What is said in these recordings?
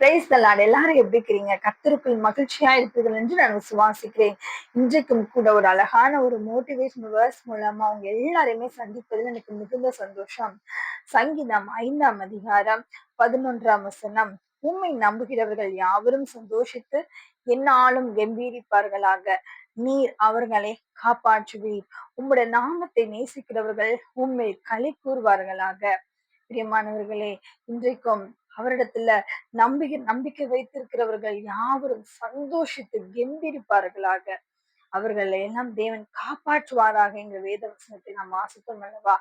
Price தலாட் எல்லாரும் எப்படி இருக்கிறீங்க? கத்தருக்குள் மகிழ்ச்சியா இருப்பீர்கள் என்று நான் விசுவாசிக்கிறேன். இன்றைக்கும் கூட ஒரு அழகான ஒரு மோட்டிவேஷன் வேர்ஸ் மூலமா அவங்க எல்லாரையுமே சந்திப்பதில் எனக்கு மிகுந்த சந்தோஷம். சங்கீதம் ஐந்தாம் அதிகாரம் பதினொன்றாம் வசனம். உண்மை நம்புகிறவர்கள் யாவரும் சந்தோஷித்து என்னாலும் கம்பீரிப்பார்களாக. நீர் அவர்களை காப்பாற்றுவீர். உம்முடைய நாமத்தை நேசிக்கிறவர்கள் உண்மை களி கூறுவார்களாக. பிரியமானவர்களே இன்றைக்கும் அவரிடத்துல நம்பிக்கை நம்பிக்கை வைத்திருக்கிறவர்கள் யாவரும் சந்தோஷித்து கெம்பிரிப்பார்களாக அவர்களை எல்லாம் தேவன் காப்பாற்றுவாராக என்ற வேத வசனத்தை நாம் வாசித்தோம் அல்லவா?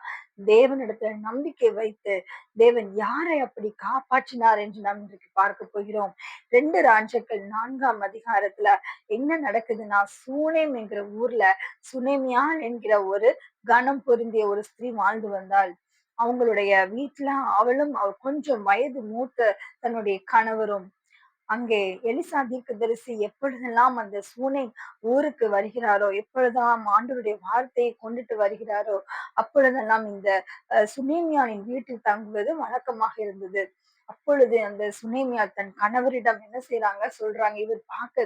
தேவனிடத்துல நம்பிக்கை வைத்து தேவன் யாரை அப்படி காப்பாற்றினார் என்று நாம் இன்றைக்கு பார்க்க போகிறோம். ரெண்டு ராஜ்யங்கள் நான்காம் அதிகாரத்துல என்ன நடக்குதுன்னா சூனேம் என்கிற ஊர்ல சுனேமியான் என்கிற ஒரு கனம் பொருந்திய ஒரு ஸ்திரீ வாழ்ந்து வந்தாள். அவங்களுடைய வீட்டுல அவளும் அவள் கொஞ்சம் வயது மூத்த தன்னுடைய கணவரும். அங்கே எலிசா தீர்க்கதரிசி எப்பொழுதெல்லாம் அந்த சூனை ஊருக்கு வருகிறாரோ எப்பொழுதெல்லாம் ஆண்டவருடைய வார்த்தையை கொண்டுட்டு வருகிறாரோ அப்பொழுதெல்லாம் இந்த சுனேமியானின் வீட்டில் தங்குவது வழக்கமாக இருந்தது. அப்பொழுது அந்த சுனேமியா தன் கணவரிடம் என்ன செய்யறாங்க சொல்றாங்க இவர் பார்க்க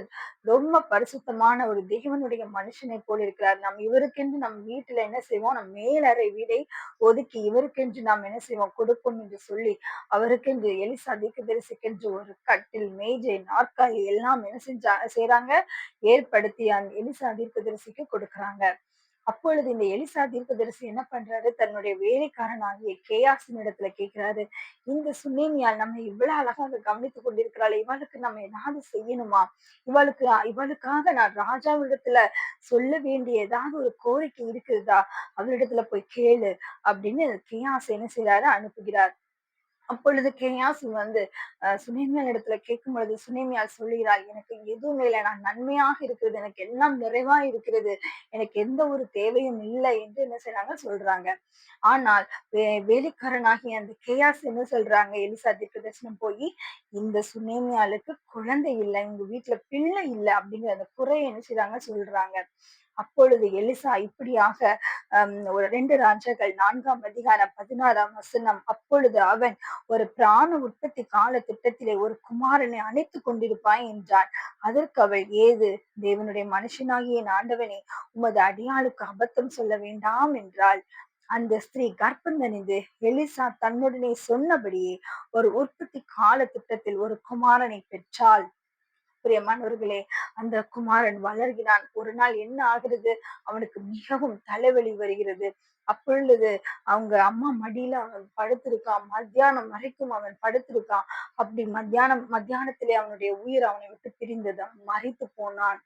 ரொம்ப பரிசுத்தமான ஒரு தேவனுடைய மனுஷனை போல் இருக்கிறார். நாம் இவருக்கென்று நம் வீட்டுல என்ன செய்வோம்? நம் மேலறை வீடை ஒதுக்கி இவருக்கென்று நாம் என்ன செய்வோம்? கொடுப்போம் என்று சொல்லி அவருக்கென்று எலிசா தரிசிக்கென்று ஒரு கட்டில் மேஜை நாற்காலி எல்லாம் என்ன செஞ்சா செய்யறாங்க ஏற்படுத்தி அந்த எலிசா தரிசிக்கு கொடுக்குறாங்க. அப்பொழுது இந்த எலிசா தீர்க்கதரிசி என்ன பண்றாரு? தன்னுடைய வேலைக்காரனாகிய கேயாசின் இடத்துல கேட்கிறாரு இந்த சுனேமியால் நம்ம இவ்வளவு அழகாக கவனித்து கொண்டிருக்கிறாள். இவளுக்கு நம்ம ஏதாவது செய்யணுமா? இவளுக்கு இவளுக்காக நான் ராஜாவிடத்துல சொல்ல வேண்டிய ஏதாவது ஒரு கோரிக்கை இருக்குதா? அவரிடத்துல போய் கேளு அப்படின்னு கேயாஸ் என்ன செய்யறாரு அனுப்புகிறார். அப்பொழுது கேயாஸ் வந்து சுனேமியால் இடத்துல கேட்கும் பொழுது சுனேமியால் சொல்லுகிறாள் எனக்கு எதுவும் இல்லை நான் நன்மையாக இருக்கிறது எனக்கு எல்லாம் நிறைவா இருக்கிறது எனக்கு எந்த ஒரு தேவையும் இல்லை என்று என்ன செய்யறாங்க சொல்றாங்க. ஆனால் வேலைக்காரனாகி அந்த கேயாஸ் என்ன சொல்றாங்க? எலிசா தீர்க்க போய் இந்த சுனேமியாளுக்கு குழந்தை இல்லை எங்க வீட்டுல பிள்ளை இல்லை அப்படிங்கிற அந்த குறையை என்ன செய்யறாங்க சொல்றாங்க. அப்பொழுது எலிசா இப்படியாக ஒரு ரெண்டு ராஜாக்கள் நான்காம் அதிகாரம் பதினாறாம் வசனம் அப்பொழுது அவன் ஒரு பிராண உற்பத்தி கால திட்டத்திலே ஒரு குமாரனை அணைத்து கொண்டிருப்பாய் என்றான். அதற்கு அவள் ஏது தேவனுடைய மனுஷனாகிய ஆண்டவனே உமது அடியாளுக்கு அபத்தம் சொல்ல வேண்டாம் என்றாள். அந்த ஸ்திரீ கர்ப்பந்தனிந்து எலிசா தன்னுடனே சொன்னபடியே ஒரு உற்பத்தி கால திட்டத்தில் ஒரு குமாரனை பெற்றாள். பிரியமானவர்களே அந்த குமாரன் வளர்கிறான். ஒரு நாள் என்ன ஆகிறது? அவனுக்கு மிகவும் தலைவலி வருகிறது. அப்பொழுது அவங்க அம்மா மடியில அவன் படுத்திருக்கான். மத்தியானம் வரைக்கும் அவன் படுத்திருக்கான். அப்படி மத்தியானம் மத்தியானத்திலே அவனுடைய உயிர் அவனை விட்டு பிரிந்தது. அவன் மறித்து போனான்.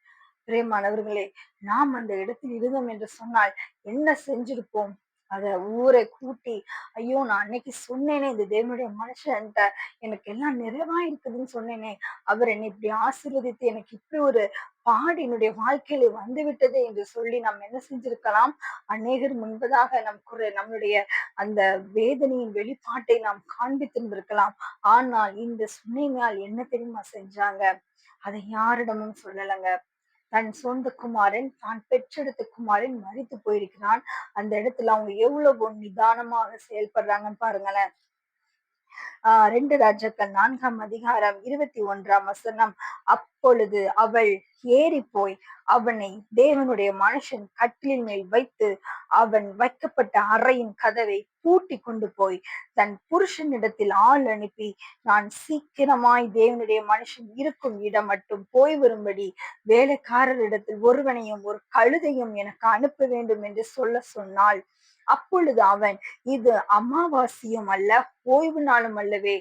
பிரியமானவர்களே நாம் அந்த இடத்தில் இருந்தோம் என்று சொன்னால் என்ன செஞ்சிருப்போம்? அத ஊரை கூட்டி ஐயோ நான் அன்னைக்கு சொன்னேனே இந்த தேவனுடைய மனுஷன்ட்ட எனக்கு எல்லாம் நிறைவா இருக்குதுன்னு சொன்னேனே அவர் என்னை இப்படி ஆசீர்வதித்து எனக்கு இப்படி ஒரு பாடு என்னுடைய வாழ்க்கையில வந்து விட்டது என்று சொல்லி நாம் என்ன செஞ்சிருக்கலாம்? அநேகர் முன்பதாக நம் குறை நம்மளுடைய அந்த வேதனையின் வெளிப்பாட்டை நாம் காண்பித்திருந்திருக்கலாம் ஆனால் இந்த சுனைமையால் என்ன தெரியுமா செஞ்சாங்க? அதை யாரிடமும் சொல்லலைங்க. தன் சொந்த குமாரன் தான் பெற்றெடுத்த குமாரன் மறித்து போயிருக்கிறான். அந்த இடத்துல அவங்க எவ்வளவு நிதானமாக செயல்படுறாங்கன்னு பாருங்களேன். ஆஹ் ரெண்டு ராஜாக்கள் நான்காம் அதிகாரம் இருபத்தி ஒன்றாம் வசனம். அப்பொழுது அவள் ஏறி போய் அவனை தேவனுடைய மனுஷன் கட்டிலின் மேல் வைத்து அவன் வைக்கப்பட்ட அறையின் கதவை பூட்டி கொண்டு போய் தன் புருஷனிடத்தில் ஆள் அனுப்பி நான் சீக்கிரமாய் தேவனுடைய மனுஷன் இருக்கும் இடம் மட்டும் போய் வரும்படி வேலைக்காரரிடத்தில் ஒருவனையும் ஒரு கழுதையும் எனக்கு அனுப்ப வேண்டும் என்று சொல்ல சொன்னாள். அப்பொழுது அவன் இது அமாவாசியும் அல்ல ஓய்வு நாளும் அல்லவே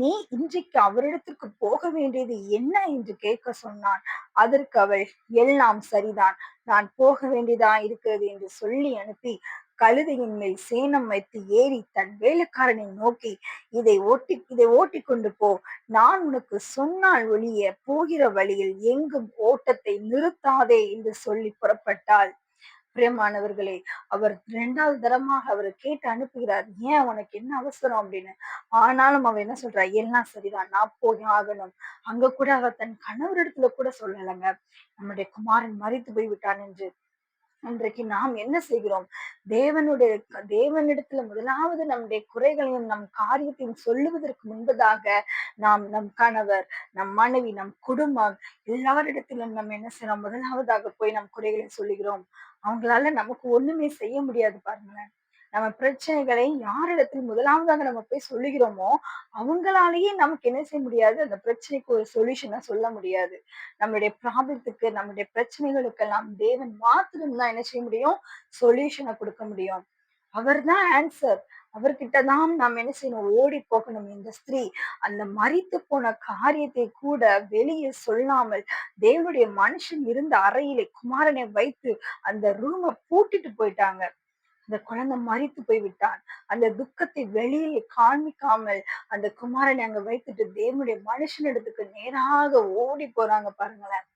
நீ இன்றைக்கு அவரிடத்திற்கு போக வேண்டியது என்ன? என்று கேட்க சொன்னான். அதற்கு அவள் எல்லாம் சரிதான் நான் போக வேண்டியதா இருக்கிறது? என்று சொல்லி அனுப்பி கழுதையின் மேல் சேனம் வைத்து ஏறி தன் வேலைக்காரனை நோக்கி இதை ஓட்டி இதை ஓட்டி கொண்டு போ நான் உனக்கு சொன்னால் ஒளிய போகிற வழியில் எங்கும் ஓட்டத்தை நிறுத்தாதே என்று சொல்லி புறப்பட்டாள். பிரியமானவர்களே அவர் இரண்டாவது தரமாக அவர் கேட்டு அனுப்புகிறார். ஏன் உனக்கு என்ன அவசரம் அப்படின்னு? ஆனாலும் அவன் என்ன சொல்றா? எல்லாம் சரிதான் நான் போய் ஆகணும். அங்க கூட அவர் தன் கணவரிடத்துல கூட சொல்லலைங்க. நம்முடைய குமாரன் மறித்து போய் விட்டான் என்று இன்றைக்கு நாம் என்ன செய்கிறோம்? தேவனுடைய தேவனிடத்துல முதலாவது நம்முடைய குறைகளையும் நம் காரியத்தையும் சொல்லுவதற்கு முன்பதாக நாம் நம் கணவர் நம் மனைவி நம் குடும்பம் எல்லாரிடத்திலும் நம்ம என்ன செய்யறோம்? முதலாவதாக போய் நம் குறைகளை சொல்லுகிறோம். அவங்களால நமக்கு ஒண்ணுமே செய்ய முடியாது பாருங்களேன். நம்ம பிரச்சனைகளை யாரிடத்தில் முதலாவதாக நம்ம போய் சொல்லுகிறோமோ அவங்களாலேயே நமக்கு என்ன செய்ய முடியாது? அந்த பிரச்சனைக்கு ஒரு சொல்யூஷனை சொல்ல முடியாது. நம்மளுடைய ப்ராப்ளத்துக்கு நம்மளுடைய பிரச்சனைகளுக்கெல்லாம் தேவன் மாத்திரம் தான் என்ன செய்ய முடியும்? சொல்யூஷனை கொடுக்க முடியும். அவர் தான் ஆன்சர் அவர்கிட்ட தான் நாம் என்ன செய்யணும்? ஓடி போகணும். இந்த ஸ்திரீ அந்த மறித்து போன காரியத்தை கூட வெளியே சொல்லாமல் தேவனுடைய மனுஷன் இருந்த அறையிலே குமாரனை வைத்து அந்த ரூமை பூட்டிட்டு போயிட்டாங்க. இந்த குழந்தை மறித்து போய் விட்டான் அந்த துக்கத்தை வெளியில் காண்பிக்காமல் அந்த குமாரனை அங்க வைத்துட்டு தேவனுடைய மனுஷனிடத்துக்கு நேராக ஓடி போறாங்க பாருங்களேன்.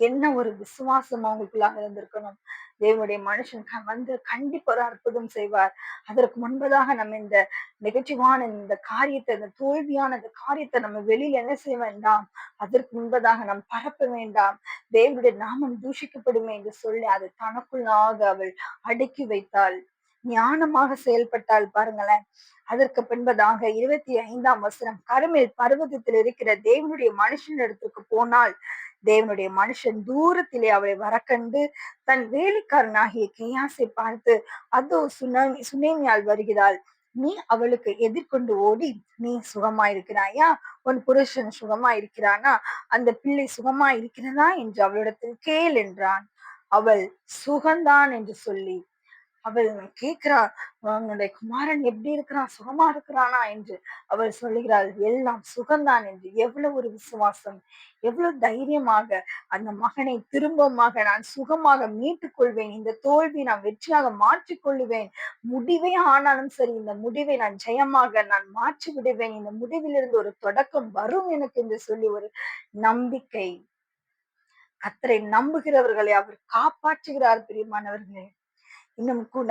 என்ன ஒரு விசுவாசம் அவங்களுக்குள்ளாக இருந்திருக்கணும்? தேவனுடைய மனுஷன் வந்து கண்டிப்பா ஒரு அற்புதம் செய்வார். அதற்கு முன்பதாக நம்ம இந்த நெகட்டிவான இந்த காரியத்தை இந்த தோல்வியான இந்த காரியத்தை நம்ம வெளியில என்ன செய்ய வேண்டாம்? அதற்கு முன்பதாக நாம் பரப்ப வேண்டாம். தேவனுடைய நாமம் தூஷிக்கப்படுமே என்று சொல்லி அதை தனக்குள்ளாக அவள் அடக்கி வைத்தாள். ஞானமாக செயல்பட்டால் பாருங்களேன். அதற்கு பின்பதாக இருபத்தி ஐந்தாம் வசனம் கருமேல் பர்வதத்தில் இருக்கிற தேவனுடைய மனுஷனிடத்துக்கு போனால் தேவனுடைய மனுஷன் தூரத்திலே அவளை வரக்கண்டு தன் வேலைக்காரனாகிய கேயாசை பார்த்து அதோ சுனாமி சுனேமியால் வருகிறாள். நீ அவளுக்கு எதிர்கொண்டு ஓடி நீ சுகமா இருக்கிறாயா உன் புருஷன் சுகமா இருக்கிறானா அந்த பிள்ளை சுகமா இருக்கிறதா என்று அவளிடத்தில் கேள் என்றான். அவள் சுகந்தான் என்று சொல்லி அவள் கேட்கிறாள் உன்னுடைய குமாரன் எப்படி இருக்கிறான்? சுகமா இருக்கிறானா? என்று அவள் சொல்லுகிறாள் எல்லாம் சுகம்தான் என்று. எவ்வளவு ஒரு விசுவாசம் எவ்வளவு தைரியமாக அந்த மகனை திரும்பமாக நான் சுகமாக மீட்டுக் கொள்வேன். இந்த தோல்வி நான் வெற்றியாக மாற்றிக் கொள்ளுவேன் முடிவே ஆனாலும் சரி இந்த முடிவை நான் ஜெயமாக நான் மாற்றி விடுவேன். இந்த முடிவிலிருந்து ஒரு தொடக்கம் வரும் எனக்கு என்று சொல்லி ஒரு நம்பிக்கை. கத்தரை நம்புகிறவர்களை அவர் காப்பாற்றுகிறார் பிரியமானவர்களே. இன்னும் கூட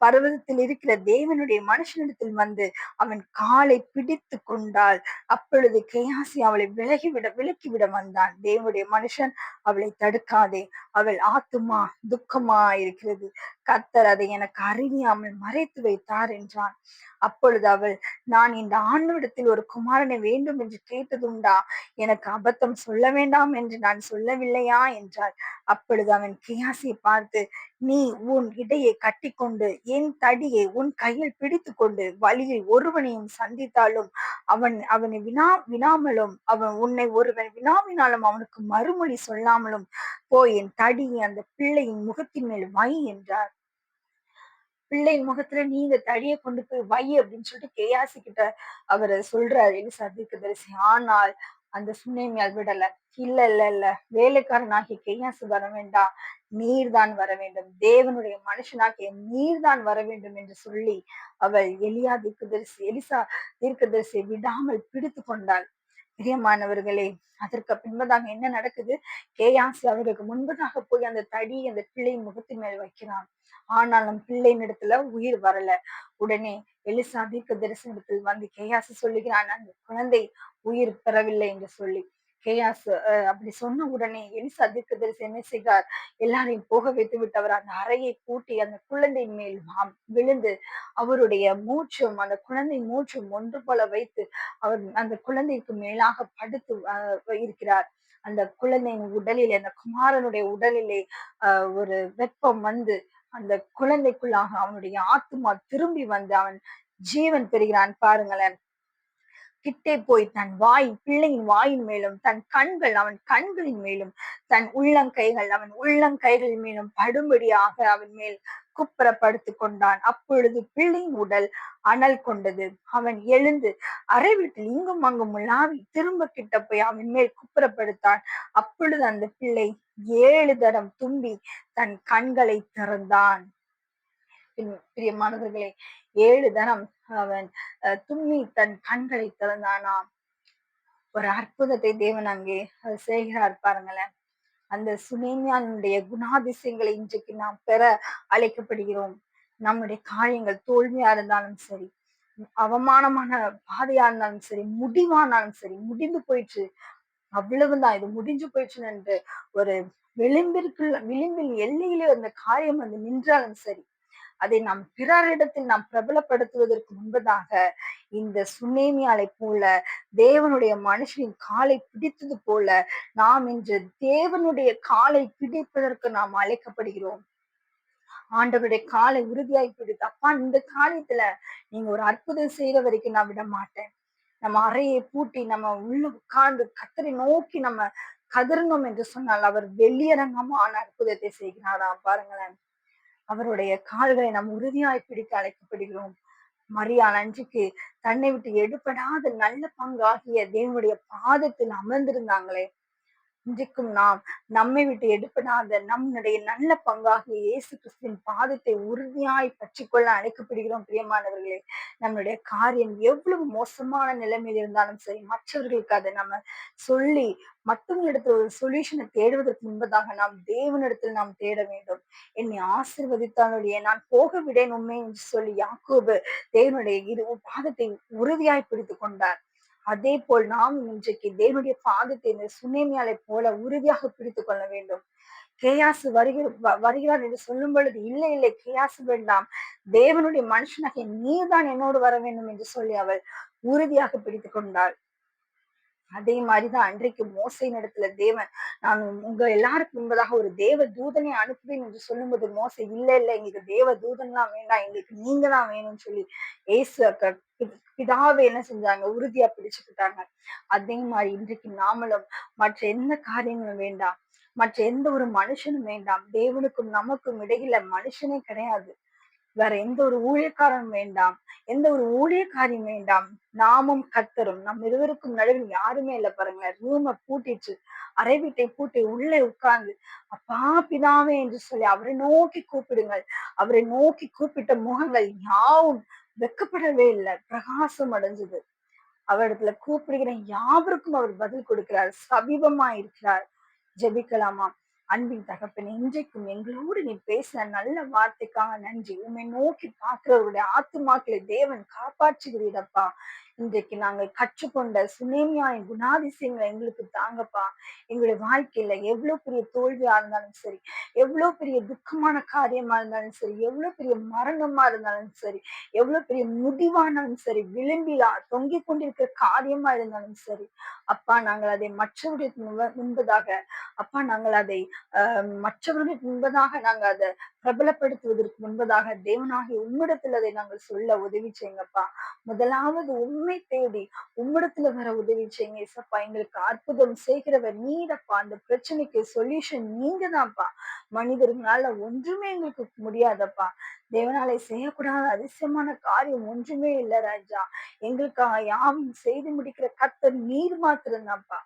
பர்வதத்தில் இருக்கிற தேவனுடைய மனுஷனிடத்தில் வந்து அவன் காலை பிடித்து கொண்டால் அப்பொழுது கேயாசி அவளை விலகிவிட விலக்கிவிட வந்தான். தேவனுடைய மனுஷன் அவளை தடுக்காதே. அவள் ஆத்துமா துக்கமா இருக்கிறது. கத்தர் அதை எனக்கு அறிவியாமல் மறைத்து வைத்தார் என்றான். அப்பொழுது அவள் நான் இந்த ஆண்டவிடத்தில் ஒரு குமாரனை வேண்டும் என்று கேட்டதுண்டா எனக்கு அபத்தம் சொல்ல வேண்டாம் என்று நான் சொல்லவில்லையா? என்றாள். அப்பொழுது அவன் கியாசியை பார்த்து நீ உன் இடையை கட்டிக்கொண்டு என் தடியை உன் கையில் பிடித்து கொண்டு வழியில் ஒருவனையும் சந்தித்தாலும் அவன் அவனை வினா வினாமலும் அவன் உன்னை ஒருவன் வினாவினாலும் அவனுக்கு மறுமொழி சொல்லாமலும் போய் என் தடியை அந்த பிள்ளையின் முகத்தின் மேல் வை என்றார். பிள்ளையின் முகத்துல நீ இந்த தடியை கொண்டு போய் வை அப்படின்னு சொல்லிட்டு கேயாசி கிட்ட அவர் சொல்றாரு. எலிசா தரிசி ஆனால் அந்த சுனேமியால் விடல. இல்ல இல்ல இல்ல. வேலைக்காரனாகி கேயாசு வர வேண்டாம். நீர்தான் வர வேண்டும். தேவனுடைய மனுஷனாகிய நீர்தான் வர வேண்டும் என்று சொல்லி அவள் எலியா தீர்க்கதரிசி எலிசா தீர்க்கதரிசியை விடாமல் பிடித்து கொண்டாள். பிரியமானவர்களே அதற்கு பின்பதாக என்ன நடக்குது? கேயாசி அவர்களுக்கு முன்பதாக போய் அந்த தடி அந்த பிள்ளை முகத்தின் மேல் வைக்கிறான். ஆனாலும் பிள்ளையின் இடத்துல உயிர் வரல. உடனே எலிசா தீர்க்க தரிசனத்தில் வந்து கேயாசு சொல்லுகிறான் அந்த குழந்தை உயிர் பெறவில்லை என்று சொல்லி. கேயாஸ் அப்படி சொன்ன உடனே எலிசா தீர்க்கதரிசி என்ன செய்தார் எல்லாரையும் போக வைத்து விட்டவர்? அந்த அறையை பூட்டி அந்த குழந்தை மேல் விழுந்து அவருடைய மூச்சும் அந்த குழந்தை மூச்சும் ஒன்று போல வைத்து அவர் அந்த குழந்தைக்கு மேலாக படுத்து இருக்கிறார். அந்த குழந்தையின் உடலிலே அந்த குமாரனுடைய உடலிலே ஆஹ் ஒரு வெப்பம் வந்து அந்த குழந்தைக்குள்ளாக அவனுடைய ஆத்மா திரும்பி வந்து அவன் ஜீவன் பெறுகிறான். பாருங்களேன். கிட்டே போய் தன் வாய் பிள்ளையின் வாயின் மேலும் தன் கண்கள் அவன் கண்களின் மேலும் தன் உள்ளங்கைகள் அவன் உள்ளங்கைகளின் மேலும் படும்படியாக அவன் மேல் குப்புறப்படுத்து கொண்டான். அப்பொழுது பிள்ளையின் உடல் அனல் கொண்டது. அவன் எழுந்து அறை வீட்டில் இங்கும் அங்கும் உலாவி திரும்ப கிட்ட போய் அவன் மேல் குப்புறப்படுத்தான். அப்பொழுது அந்த பிள்ளை ஏழு தரம் தும்பி தன் கண்களை திறந்தான். பிரியமானவர்களே ஏழு தரம் அவன் தும்மி தன் கண்களை திறந்தானாம் ஒரு அற்புதத்தை தேவன் அங்கே செய்கிறார் பாருங்களேன். அந்த சுனேமியானுடைய குணாதிசயங்களை இன்றைக்கு நாம் பெற அழைக்கப்படுகிறோம். நம்முடைய காரியங்கள் தோல்வியா இருந்தாலும் சரி அவமானமான பாதையா இருந்தாலும் சரி முடிவானாலும் சரி முடிந்து போயிடுச்சு அவ்வளவுதான் இது முடிஞ்சு போயிடுச்சுன்னு ஒரு விளிம்பிற்குள்ள விளிம்பில் எல்லையிலே அந்த காரியம் வந்து நின்றாலும் சரி அதை நாம் பிறரிடத்தில் நாம் பிரபலப்படுத்துவதற்கு முன்பதாக இந்த சுனேமியாலை போல தேவனுடைய மனுஷனின் காலை பிடித்தது போல நாம் இன்று தேவனுடைய காலை பிடிப்பதற்கு நாம் அழைக்கப்படுகிறோம். ஆண்டவருடைய காலை உறுதியாகி பிடித்து அப்பா இந்த காரியத்துல நீங்க ஒரு அற்புதம் செய்யற வரைக்கும் நான் விட மாட்டேன். நம்ம அறையை பூட்டி நம்ம உள்ள உட்கார்ந்து கத்தரை நோக்கி நம்ம கதறணும் என்று சொன்னால் அவர் வெளியரங்கமான அற்புதத்தை செய்கிறாராம் பாருங்களேன். அவருடைய கால்களை நாம் உறுதியாய் பிடிக்க அழைக்கப்படுகிறோம். மரியா நன்றிக்கு தன்னை விட்டு எடுபடாத நல்ல பங்காகிய தேவனுடைய பாதத்தில் அமர்ந்திருந்தாங்களே. இன்றைக்கும் நாம். நம்மை விட்டு எடுப்படாத நம்முடைய நல்ல பங்காகிய இயேசு கிறிஸ்துவின் பாதத்தை உறுதியாய் பற்றிக்கொள்ள அழைக்கப்படுகிறோம் பிரியமானவர்களே. நம்மளுடைய காரியம் எவ்வளவு மோசமான நிலைமையில் இருந்தாலும் சரி மற்றவர்களுக்கு அதை நம்ம சொல்லி மற்றவங்களிடத்தில் ஒரு சொல்யூஷனை தேடுவதற்கு முன்பதாக நாம் தேவனிடத்தில் நாம் தேட வேண்டும். என்னை ஆசிர்வதித்தானுடைய நான் போக விடேன் உண்மை என்று சொல்லி யாக்கோபு தேவனுடைய இரு பாதத்தை உறுதியாய் பிடித்து கொண்டார். அதே போல் நாம் இன்றைக்கு தேவனுடைய பாதத்தை இந்த சுனேமியாலை போல உறுதியாக பிடித்துக் கொள்ள வேண்டும். கேயாசு வருகிற வருகிறார் என்று சொல்லும் பொழுது இல்லை இல்லை கேயாசு வேண்டாம். தேவனுடைய மனுஷனாக நீதான் என்னோடு வர வேண்டும் என்று சொல்லி அவள் உறுதியாக பிடித்துக் கொண்டாள். அதே மாதிரிதான் அன்றைக்கு மோசை நடத்துல தேவன். நான் உங்க எல்லாருக்கும் முன்பதாக ஒரு தேவ தூதனை அனுப்புவேன் என்று சொல்லும்போது மோசை இல்ல இல்ல எங்களுக்கு தேவ தூதன்லாம் வேண்டாம். எங்களுக்கு நீங்க தான் வேணும்னு சொல்லி ஏசு பிதாவை என்ன செஞ்சாங்க? உறுதியா பிடிச்சுக்கிட்டாங்க அதே மாதிரி இன்றைக்கு நாமளும் மற்ற எந்த காரியங்களும் வேண்டாம். மற்ற எந்த ஒரு மனுஷனும் வேண்டாம். தேவனுக்கும் நமக்கும் இடையில மனுஷனே கிடையாது. வேற எந்த ஒரு ஊழியக்காரனும் வேண்டாம். எந்த ஒரு ஊழியக்காரியும் வேண்டாம். நாமும் கத்தரும் நம் இருவருக்கும் நடுவில் யாருமே இல்லை பாருங்களேன் ரூம பூட்டிட்டு அறை வீட்டை பூட்டி உள்ளே உட்கார்ந்து அப்பா பிதாவே என்று சொல்லி அவரை நோக்கி கூப்பிடுங்கள். அவரை நோக்கி கூப்பிட்ட முகங்கள் யாவும் வெக்கப்படவே இல்லை. பிரகாசம் அடைஞ்சது. அவரிடத்துல கூப்பிடுகிற யாவருக்கும் அவர் பதில் கொடுக்கிறார். சமீபமா இருக்கிறார் ஜெபிக்கலாமா அன்பின் தகப்பன் இன்றைக்கும் எங்களோடு நீ பேசின நல்ல வார்த்தைக்காக நன்றி. உண்மை நோக்கி பார்க்கிறவருடைய ஆத்துமாக்களை தேவன் காப்பாற்றுகிறீரப்பா இன்றைக்கு நாங்கள் கற்றுக்கொண்ட சுனேமியாயின் குணாதிசயங்களை எங்களுக்கு தாங்கப்பா. எங்களுடைய வாழ்க்கையில எவ்வளவு பெரிய தோல்வியா இருந்தாலும் சரி எவ்வளவு பெரிய துக்கமான காரியமா இருந்தாலும் சரி எவ்வளவு பெரிய மரணமா இருந்தாலும் சரி எவ்வளவு பெரிய முடிவானாலும் சரி விளிம்பிலா தொங்கிக் கொண்டிருக்கிற காரியமா இருந்தாலும் சரி அப்பா நாங்கள் அதை மற்றவர்களுக்கு முன்பதாக அப்பா நாங்கள் அதை மற்றவர்களுக்கு முன்பதாக நாங்கள் அதை பிரபலப்படுத்துவதற்கு முன்பதாக தேவனாகி உம்மிடத்தில் அதை நாங்கள் சொல்ல உதவி செய்யுங்கப்பா. முதலாவது உண்மை உண்மை தேடி உம்மிடத்துல வர உதவி செய்யுங்க இசப்பா எங்களுக்கு அற்புதம் செய்கிறவர். நீடப்பா அந்த பிரச்சனைக்கு சொல்யூஷன் நீங்க தான்ப்பா மனிதர்களால ஒன்றுமே எங்களுக்கு முடியாதப்பா. தேவனாலே செய்யக்கூடாத அதிசயமான காரியம் ஒன்றுமே இல்லை ராஜா. எங்களுக்காக யாவும் செய்து முடிக்கிற கத்தர் நீர் மாத்திரம் தான்ப்பா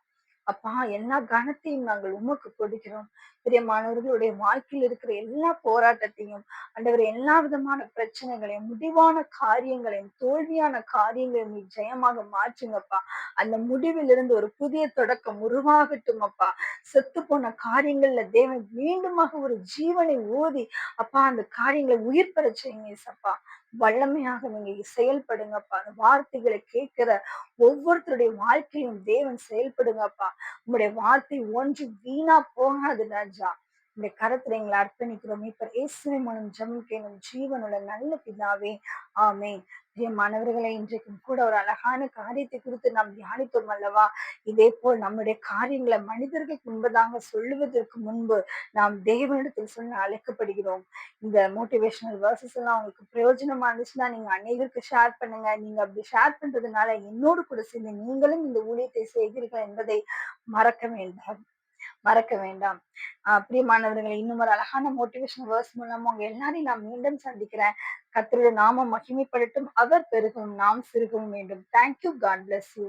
அப்பா எல்லா கனத்தையும் நாங்கள் உமக்கு கொடுக்கிறோம். பிரியமானவர்களுடைய வாழ்க்கையில் இருக்கிற எல்லா போராட்டத்தையும் அண்டவர் எல்லா விதமான பிரச்சனைகளையும் முடிவான காரியங்களையும் தோல்வியான காரியங்களையும் நீ ஜெயமாக மாற்றுங்கப்பா. அந்த முடிவில் இருந்து ஒரு புதிய தொடக்கம் உருவாகட்டும் அப்பா செத்து போன காரியங்கள்ல தேவன் மீண்டுமாக ஒரு ஜீவனை ஊதி அப்பா அந்த காரியங்களை உயிர் பெற செய்யுங்க சப்பா வல்லமையாக நீங்க செயல்படுங்கப்பா. அந்த வார்த்தைகளை கேட்கிற ஒவ்வொருத்தருடைய வாழ்க்கையும் தேவன் செயல்படுங்கப்பா. உங்களுடைய வார்த்தை ஒன்று வீணா போகாது ராஜா. இந்த கரத்துல எங்களை அர்ப்பணிக்கிறோம். இப்ப இயேசுவை மூலம் ஜெபம் கேளும் ஜீவனுள்ள நல்ல பிதாவே. ஆமே மாணவர்களை இன்றைக்கும் கூட ஒரு அழகான காரியத்தை குறித்து நாம் தியானித்தோம் அல்லவா? இதே போல் நம்முடைய காரியங்களை மனிதர்களுக்கு முன்பதாக சொல்லுவதற்கு முன்பு நாம் தேவனிடத்தில் சொல்ல அழைக்கப்படுகிறோம். இந்த மோட்டிவேஷனல் வேர்சஸ் எல்லாம் உங்களுக்கு பிரயோஜனமா இருந்துச்சுன்னா நீங்க அநேகருக்கு ஷேர் பண்ணுங்க. நீங்க அப்படி ஷேர் பண்றதுனால என்னோடு கூட சேர்ந்து நீங்களும் இந்த ஊழியத்தை செய்கிறீர்கள் என்பதை மறக்க வேண்டாம். மறக்க வேண்டாம். பிரியமானவர்களை இன்னும் ஒரு அழகான மோட்டிவேஷன் வேர்ஸ் மூலம் உங்க எல்லாரையும் நான் மீண்டும் சந்திக்கிறேன். கத்தருடைய நாம மகிமைப்படட்டும் அவர் பெருகவும் நாம் சிறுகவும் வேண்டும். Thank you God bless you